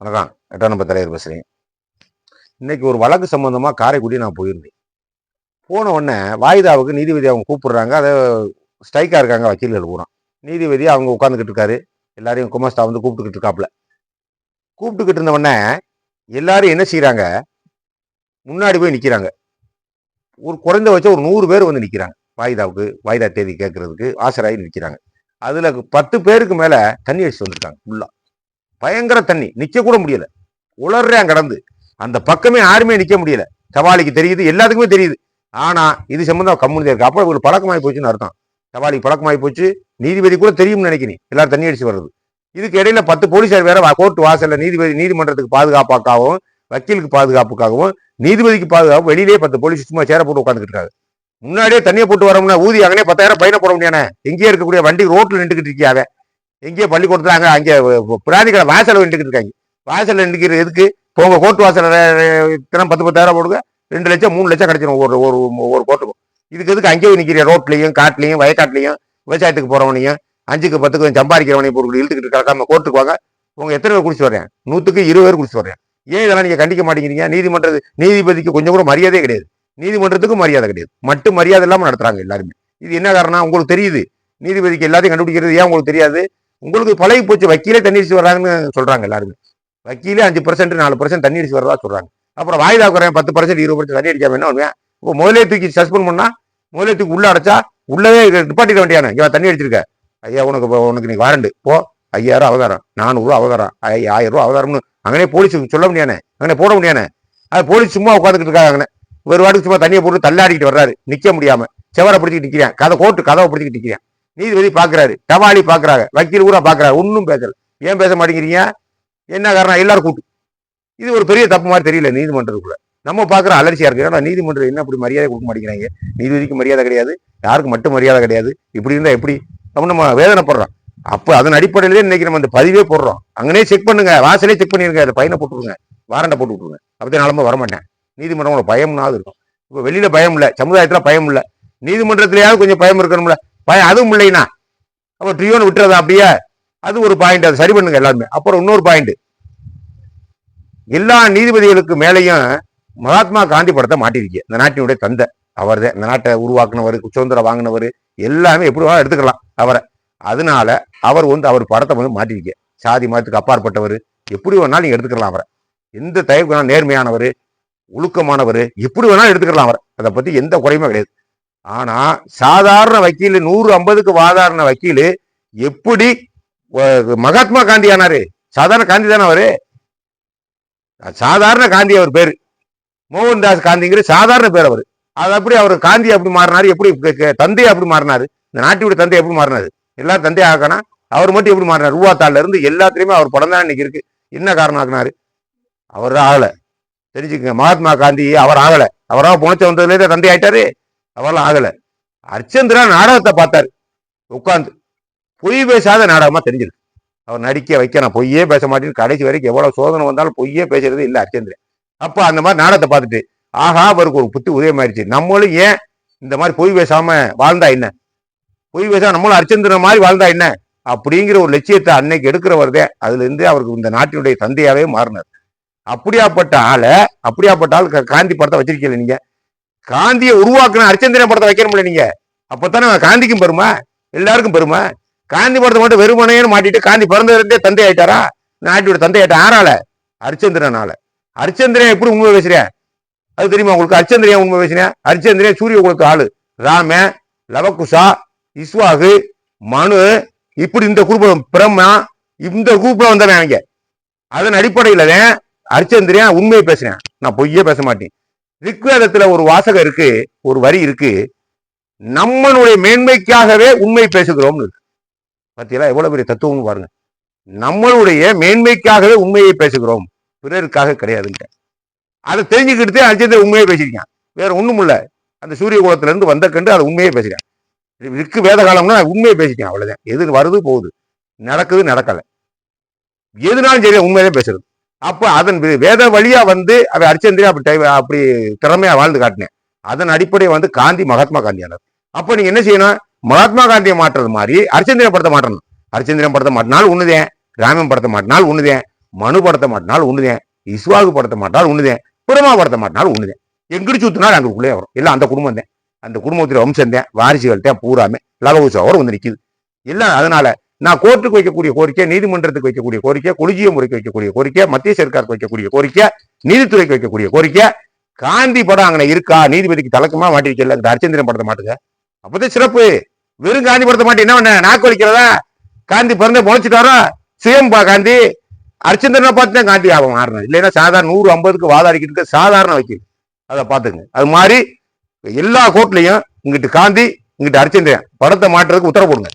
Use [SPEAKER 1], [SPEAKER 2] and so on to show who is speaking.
[SPEAKER 1] வணக்கம் எட்டாம் நம்பர் தலைவர் பேசுகிறேன் இன்னைக்கு ஒரு வழக்கு சம்மந்தமாக காரைக்குடி நான் போயிருந்தேன். போன உடனே வாய்தாவுக்கு நீதிபதி அவங்க கூப்பிடுறாங்க. அதை ஸ்ட்ரைக்காக இருக்காங்க வக்கீல்கள் பூரா. நீதிபதி அவங்க உட்காந்துக்கிட்டு இருக்காரு. எல்லாரையும் குமாஸ்தா வந்து கூப்பிட்டுக்கிட்டு இருக்காப்புல. கூப்பிட்டுக்கிட்டு இருந்த உடனே எல்லாரும் என்ன செய்கிறாங்க முன்னாடி போய் நிற்கிறாங்க ஒரு குறைந்தபட்சம் ஒரு நூறு பேர் வந்து நிற்கிறாங்க வாய்தாவுக்கு வாய்தா தேதி கேட்கறதுக்கு ஆசராகி நிற்கிறாங்க அதில் பத்து பேருக்கு மேலே தண்ணி அடிச்சு வந்திருக்காங்க ஃபுல்லாக பயங்கர தண்ணி. நிக்க கூட முடியல. உளர்றேன் கடந்து அந்த பக்கமே யாருமே நிக்க முடியல. சவாலிக்கு தெரியுது எல்லாத்துக்குமே தெரியுது. ஆனா இது சம்பந்தம் கம்முனு இருக்கு? அப்போ ஒரு பழக்கமாகி போச்சுன்னு அர்த்தம். சவாலிக்கு பழக்கமாகி போச்சு. நீதிபதி கூட தெரியும்னு நினைக்கிறேன் எல்லாரும் தண்ணி அடிச்சு வர்றது. இதுக்கு இடையில பத்து போலீஸார் வேற கோர்ட் வாசல்ல நீதிபதி நீதிமன்றத்துக்கு பாதுகாப்பாக்காகவும் வக்கீலுக்கு பாதுகாப்புக்காகவும் நீதிபதிக்கு பாதுகாப்பு வெளியிலே பத்து போலீஸ் சும்மா சேர போட்டு உட்காந்துக்கிட்டு இருக்காங்க முன்னாடியே தண்ணியை போட்டு வரோம்னா ஊதி அங்கனே பத்தாயிரம் பையனை போட முடியானே? எங்கேயே இருக்கக்கூடிய வண்டி ரோட்ல நின்றுக்கிட்டு இருக்கியாவே எங்கேயோ பள்ளிக்கூடத்தில் அங்க அங்கே பிராணிகளை வாசல்ல நின்றுக்கிட்டு இருக்காங்க. வாசல்ல நிற்கிற எதுக்கு? போங்க கோர்ட் வாசலை இத்தனை பத்து பத்தாயிரம் போடுங்க. ரெண்டு லட்சம் மூணு லட்சம் கிடைச்சிடும் ஒரு ஒரு ஒரு கோட்டுக்கும் இதுக்கு எதுக்கு அங்கேயே நிற்கிற ரோட்லையும் காட்டுலையும் வயக்காட்டுலையும் விவசாயத்துக்கு போகிறவனையும் அஞ்சுக்கு பத்துக்கு சம்பாதிக்கிறவனையும் பொருட்கள் இழுத்துக்கிட்டு கிடக்காம கோர்ட்டுக்கு வாங்க. உங்க எத்தனை பேர் குடிச்சு வர்றேன் நூற்றுக்கு இருபது பேர் குடிச்சு வர்றேன் ஏன் இதெல்லாம் நீங்கள் கண்டிக்க மாட்டேங்கிறீங்க? நீதிமன்ற நீதிபதிக்கு கொஞ்சம் கூட மரியாதையே கிடையாது. நீதிமன்றத்துக்கும் மரியாதை கிடையாது. மட்டும் மரியாதை இல்லாமல் நடத்துகிறாங்க எல்லாருமே. இது என்ன காரணம் உங்களுக்கு தெரியுது. நீதிபதிக்கு எல்லாத்தையும் கண்டுபிடிக்கிறது ஏன் உங்களுக்கு தெரியாது? உங்களுக்கு பழகி போச்சு வக்கீலே தண்ணி அடிச்சு வர்றாங்கன்னு சொல்றாங்க எல்லாருமே. வக்கீலே அஞ்சு பர்சன்ட் நாலு பர்சன்ட் தண்ணி அடிச்சு வர்றதா சொல்றாங்க. அப்புறம் வாய்தா குறையன் பத்து பர்சன்ட் இருபது பர்சன்ட் தண்ணி அடிக்காம என்ன பண்ணுவேன்? இப்போ முதலே தூக்கி சஸ்பெண்ட் பண்ணா முதலே தூக்கி உள்ள அடைச்சா உள்ளவே நிப்பாட்டிட வேண்டியானே இவன் தண்ணி அடிச்சிருக்க. ஐயா உனக்கு உனக்கு நீ வாரண்டு போ ஐயாயிரம் அவதாரம் நானூறுரூவா அவதாரம் ஐ- ஆயிரம் ரூபா அவதாரம்னு அங்கனே போலீஸ் சொல்ல முடியானே? அங்கனே போட முடியானே? அது போலீஸ் சும்மா உட்காந்துக்கிட்டு இருக்காங்க அங்கே ஒரு வாட்டுக்கு சும்மா தண்ணியை போட்டு தள்ளாடிக்கிட்டு வர்றாரு. நிற்க முடியாம. செவரை பிடிச்சிக்கிட்டு நிற்கிறேன் கதை கோர்ட்டு கதவை பிடிச்சிக்கிட்டு நிற்கிறேன் நீதிபதி பாக்குறாரு டவாலி பாக்குறாங்க வக்கீல் கூட பாக்குறாரு ஒன்றும் பேசல. ஏன் பேச மாட்டேங்கிறீங்க? என்ன காரணம்? எல்லாரும் கூட்டு. இது ஒரு பெரிய தப்பு மாதிரி தெரியல நீதிமன்றத்துக்குள்ள. நம்ம பாக்குற அலர்ச்சியா இருக்கு. ஏன்னா நீதிமன்றம் என்ன அப்படி மரியாதை கொடுக்க மாட்டேங்கிறாங்க? நீதிபதிக்கு மரியாதை கிடையாது. யாருக்கு மட்டும் மரியாதை கிடையாது. இப்படி இருந்தா எப்படி? நம்ம நம்ம வேதனைப்படுறோம். அப்ப அதன் அடிப்படையிலே இன்னைக்கு நம்ம அந்த பதிவே போடுறோம். அங்கனே செக் பண்ணுங்க. வாசலே செக் பண்ணிருங்க. அதை பையனை போட்டு விடுங்க வாரண்டை போட்டு விட்டுருங்க அப்படி வர வரமாட்டேன். நீதிமன்றம் பயம்னாவது இருக்கும். இப்போ வெளியில பயம் இல்லை. சமுதாயத்துல பயம் இல்லை. நீதிமன்றத்திலேயாவது கொஞ்சம் பயம் இருக்கணும்ல. பயம் அதுவும் இல்லைன்னா. அப்ப ட்ரியோன்னு விட்டுறதா அப்படியே? அது ஒரு பாயிண்ட் அதை சரி பண்ணுங்க எல்லாருமே. அப்புறம் இன்னொரு பாயிண்ட் எல்லா நீதிபதிகளுக்கு மேலேயும் மகாத்மா காந்தி படத்தை மாட்டிருக்கு இந்த நாட்டினுடைய தந்தை அவர் தான் இந்த நாட்டை உருவாக்குனவர் சுதந்திரம் வாங்கினவர் எல்லாமே எப்படி வேணாலும் எடுத்துக்கலாம் அவரை. அதனால அவர் வந்து அவர் படத்தை வந்து மாட்டிருக்க சாதி மதத்துக்கு அப்பாற்பட்டவர். எப்படி வேணாலும் நீங்க எடுத்துக்கலாம் அவரை. எந்த தயவுக்கு நேர்மையானவர் ஒழுக்கமானவர் எப்படி வேணாலும் எடுத்துக்கலாம் அவரை. அதை பத்தி எந்த குறையுமே கிடையாது. ஆனா சாதாரண வக்கீல் நூறு ஐம்பதுக்கு வாதாரண வக்கீல் எப்படி மகாத்மா காந்தி ஆனாரு? சாதாரண காந்தி தானே அவரு? சாதாரண காந்தி அவர் பேரு. மோகன்தாஸ் காந்திங்கிற சாதாரண பேர் அவர். அது அப்படி அவர் காந்தி அப்படி மாறினாரு எப்படி தந்தை அப்படி மாறினாரு? இந்த நாட்டியோட தந்தை எப்படி மாறினாரு? எல்லாரும் தந்தை ஆக்கனா அவர் மட்டும் எப்படி மாறினார்? ரூபாத்தாள்ல இருந்து எல்லாத்துலயுமே அவர் படம் தான் இன்னைக்கு இருக்கு. என்ன காரணம் ஆக்குனாரு? அவர் ஆகலை. தெரிஞ்சுக்கங்க மகாத்மா காந்தி அவர் ஆகலை. அவராக புணச்ச வந்ததுலேருந்து தந்தை ஆயிட்டாரு. அவரெல்லாம் ஆகலை. அர்ச்சந்திரா நாடகத்தை பார்த்தாரு. உட்காந்து பொய் பேசாத நாடகமாக தெரிஞ்சிருக்கு. அவர் நடிக்க வைக்க நான் பொய்யே பேச மாட்டேன்னு கடைசி வரைக்கும் எவ்வளோ சோதனை வந்தாலும் பொய்யே பேசுறது இல்லை அர்ச்சந்திரன். அப்போ அந்த மாதிரி நாடகத்தை பார்த்துட்டு ஆஹா அவருக்கு ஒரு புத்தி உதவி மாறிச்சு நம்மளும் ஏன் இந்த மாதிரி பொய் பேசாம வாழ்ந்தா என்ன? பொய் பேசாம நம்மளும் அர்ச்சந்திரன் மாதிரி வாழ்ந்தா என்ன? அப்படிங்கிற ஒரு லட்சியத்தை அன்னைக்கு எடுக்கிறவர்தே அதுலேருந்து அவருக்கு இந்த நாட்டினுடைய தந்தையாவே மாறினார். அப்படியாப்பட்ட ஆளை அப்படியாப்பட்ட ஆள் காந்தி படத்தை வச்சிருக்கீங்க நீங்கள் காந்தியை உருவாக்குன அரிச்சந்திரன் படத்தை வைக்கணும்ல நீங்க? அப்பத்தானே காந்திக்கும் பெருமை எல்லாருக்கும் பெருமை. காந்தி படத்தை மட்டும் வெறுமனையன்னு மாட்டிட்டு காந்தி பிறந்ததுலேருந்தே தந்தை ஆயிட்டாரா? நாட்டோட தந்தை ஆயிட்டா யாரால? அரிச்சந்திரனால அரிச்சந்திரன் எப்படி உண்மை பேசுறேன் அது தெரியுமா உங்களுக்கு? அரிச்சந்திரன் உண்மை பேசுறேன் ஹரிச்சந்திரன் சூரிய உங்களுக்கு ஆளு. ராம லவகுசா இஸ்வாகு மனு இப்படி இந்த குரூப் பிரம்மா இந்த குரூப்ல வந்தவன் அவங்க அதன் அடிப்படையில தான் அரிச்சந்திரன் உண்மையை பேசுறேன் நான் பொய்யே பேச மாட்டேன். ரிக்வேதத்துல ஒரு வாசகம் இருக்கு ஒரு வரி இருக்கு. நம்மளுடைய மேன்மைக்காகவே உண்மை பேசுகிறோம்னு. இருக்கு பாத்தீங்களா? எவ்வளவு பெரிய தத்துவம் பாருங்க. நம்மளுடைய மேன்மைக்காகவே உண்மையை பேசுகிறோம். பிறருக்காக கிடையாதுங்க அதை தெரிஞ்சுக்கிட்டு அரிச்சந்திரன் உண்மையை பேசியிருக்கான். வேற ஒண்ணும் இல்ல. அந்த சூரிய குலத்துல இருந்து வந்த கண்டு அதை உண்மையை பேசிட்டான் ரிக்கு வேத காலம்னா உண்மையை பேசிட்டேன் அவ்வளவுதான். எது வருது போகுது. நடக்குது நடக்கலை. எதுனாலும் சரி உண்மையிலே பேசுறது. அப்போ அதன் வேத வழியாக வந்து அவன் அரிச்சந்திரன் அப்படி அப்படி திறமையாக வாழ்ந்து காட்டினேன். அதன் அடிப்படையை வந்து காந்தி மகாத்மா காந்தியானது அப்போ நீங்கள் என்ன செய்யணும்? மகாத்மா காந்தியை மாற்றுறது மாதிரி அரிச்சந்திரன் படத்தை மாற்றணும். அரிச்சந்திரன் படத்தை மாட்டினால் உண்ணுதேன். ராமன் படத்தை மாட்டினால் உண்ணுதேன். மனு படத்தை மாட்டினாலும் ஒண்ணுதேன் இஸ்வாகு படத்தை மாட்டாலும் ஒண்ணுதேன் பிரமா படத்தை மாட்டினால் ஒண்ணுதேன் எங்கிட்டு சுத்தினாலும் அங்களுக்குள்ளே வரும். எல்லாம் அந்த குடும்பம் தான் அந்த குடும்பத்தில் வம்சந்தேன் வாரிசுகள்கிட்ட வாரிசுகள் தான் பூராமே லவகுசோவர் வந்து நிற்கிது எல்லாம் அதனால நான் கோர்ட்டுக்கு வைக்கக்கூடிய கோரிக்கை நீதிமன்றத்துக்கு வைக்கக்கூடிய கோரிக்கை கொலிஜிய முறைக்கு வைக்கக்கூடிய கோரிக்கை மத்திய சர்க்காருக்கு வைக்கக்கூடிய கோரிக்கை நீதித்துறைக்கு வைக்கக்கூடிய கோரிக்கை. காந்தி படம் அங்கே இருக்கா? நீதிபதிக்கு தலக்கமா மாட்டி வைக்கல. இந்த அர்ச்சந்திரன் படத்தை மாட்டுங்க. அப்பதான் சிறப்பு. வெறும் காந்தி படத்தை மாட்டி என்ன பண்ண? நாக்கு வலிக்கிறதா? காந்தி பிறந்த முளைச்சிட்டாரோ? சிஎம் பா காந்தி. அர்ச்சந்திரனை பார்த்து தான் காந்தி ஆபம் மாறணும் இல்லைன்னா சாதாரண நூறு ஐம்பதுக்கு வாதாடிக்கிட்டு சாதாரண வக்கீல். அதை பார்த்துங்க. அது மாதிரி எல்லா கோர்ட்லையும் இங்கிட்டு காந்தி இங்கிட்டு அர்ச்சந்திரன் படத்தை மாட்டுறதுக்கு உத்தரவு போடுங்க.